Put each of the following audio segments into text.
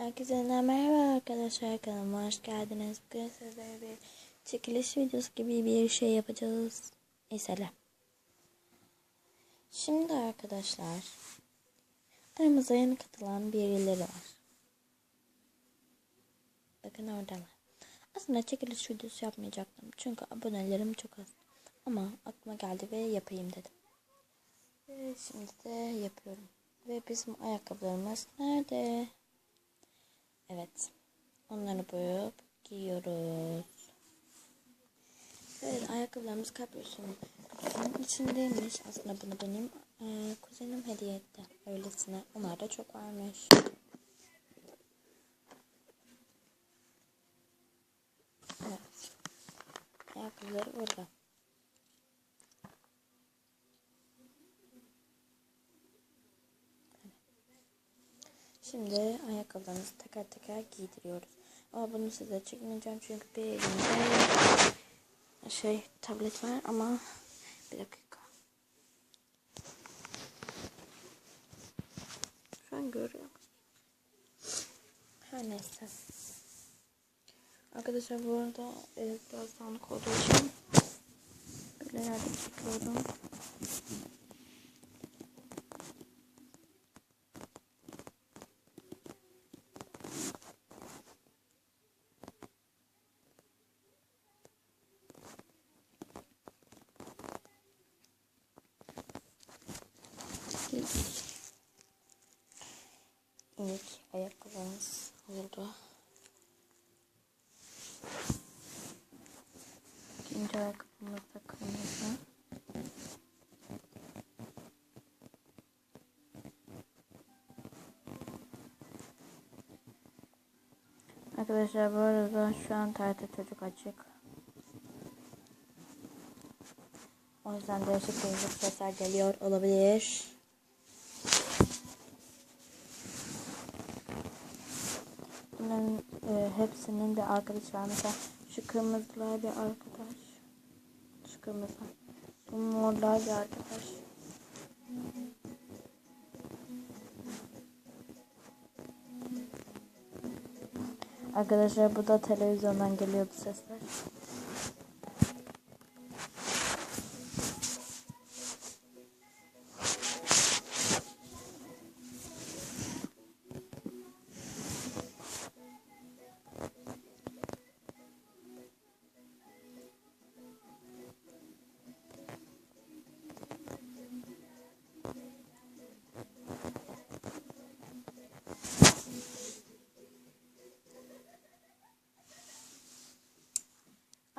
Herkese merhaba arkadaşlar kanalıma hoş geldiniz. Bugün sizlere bir çekiliş videosu gibi bir şey yapacağız. Mesela. Şimdi arkadaşlar aramıza yeni katılan birileri var. Bakın oradalar. Aslında çekiliş videosu yapmayacaktım. Çünkü abonelerim çok az. Ama aklıma geldi ve yapayım dedim. Ve şimdi de yapıyorum. Ve bizim ayakkabılarımız nerede? Evet. Onları boyayıp giyiyoruz. Evet ayakkabılarımız kapyosunun kutusunun içindeymiş. Aslında bunu benim e, kuzenim hediye etti. Öylesine. Onlar da çok varmış. Evet. Ayakkabıları burada. Şimdi ayakkabılarımızı teker teker giydiriyoruz. Ama bunu size çekmeyeceğim çünkü bir elimde şey tablet var ama bir dakika. Şu an görüyorum. Her neyse. Arkadaşlar bu arada e, biraz dağınık olduğu için böyle yerde çekiyorum. İlk, ilk ayakkabımız oldu. İkinci ayakkabımız da kırmızı. Arkadaşlar bu arada şu an tarihte çocuk açık. O yüzden değişik değişik sesler geliyor olabilir. Bunların e, hepsinin de arkadaş var. Mesela şu kırmızılar bir arkadaş. Şu kırmızılar. Bu morlar bir arkadaş. Arkadaşlar bu da televizyondan geliyordu sesler.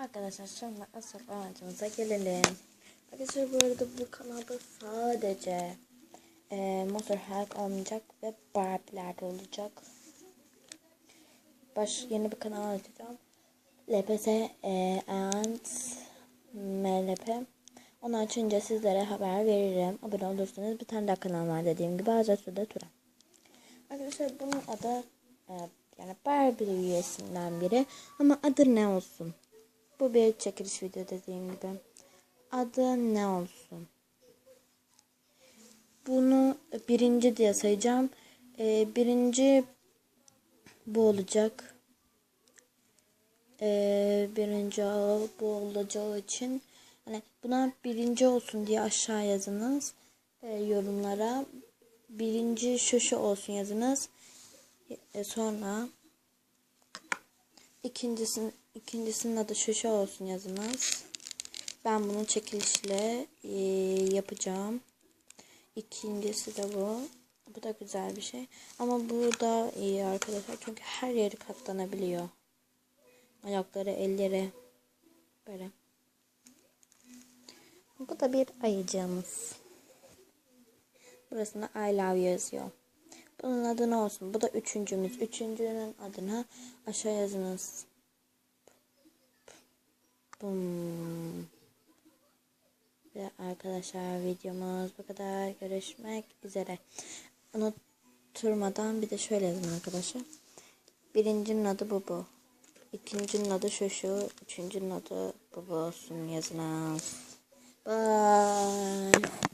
Arkadaşlar şimdi asıl amacımıza gelelim. Arkadaşlar bu arada bu kanalda sadece e, Hack olmayacak ve Barbie'ler de olacak. Baş yeni bir kanal açacağım. LPS e, and MLP. Onu açınca sizlere haber veririm. Abone olursanız bir tane daha kanal var dediğim gibi Azatü'de Turan. Arkadaşlar bunun adı e, yani Barbie üyesinden biri ama adı ne olsun? Bu bir çekiliş video dediğim gibi. Adı ne olsun? Bunu birinci diye sayacağım. Ee, birinci bu olacak. Ee, birinci bu olacağı için hani buna birinci olsun diye aşağı yazınız ee, yorumlara. Birinci şu şu olsun yazınız. Ee, sonra ikincisini İkincisinin adı şuşa olsun yazınız. Ben bunu çekilişle e, yapacağım. İkincisi de bu. Bu da güzel bir şey. Ama bu da iyi arkadaşlar. Çünkü her yeri katlanabiliyor. Ayakları, elleri. Böyle. Bu da bir ayıcığımız. Burasında I love yazıyor. Bunun adı ne olsun? Bu da üçüncümüz. Üçüncünün adına aşağı yazınız. Bum. Ve arkadaşlar videomuz bu kadar. Görüşmek üzere. Unutturmadan bir de şöyle yazın arkadaşlar. Birincinin adı bu bu. İkincinin adı şu şu. Üçüncünün adı bu bu olsun yazınız. Bye.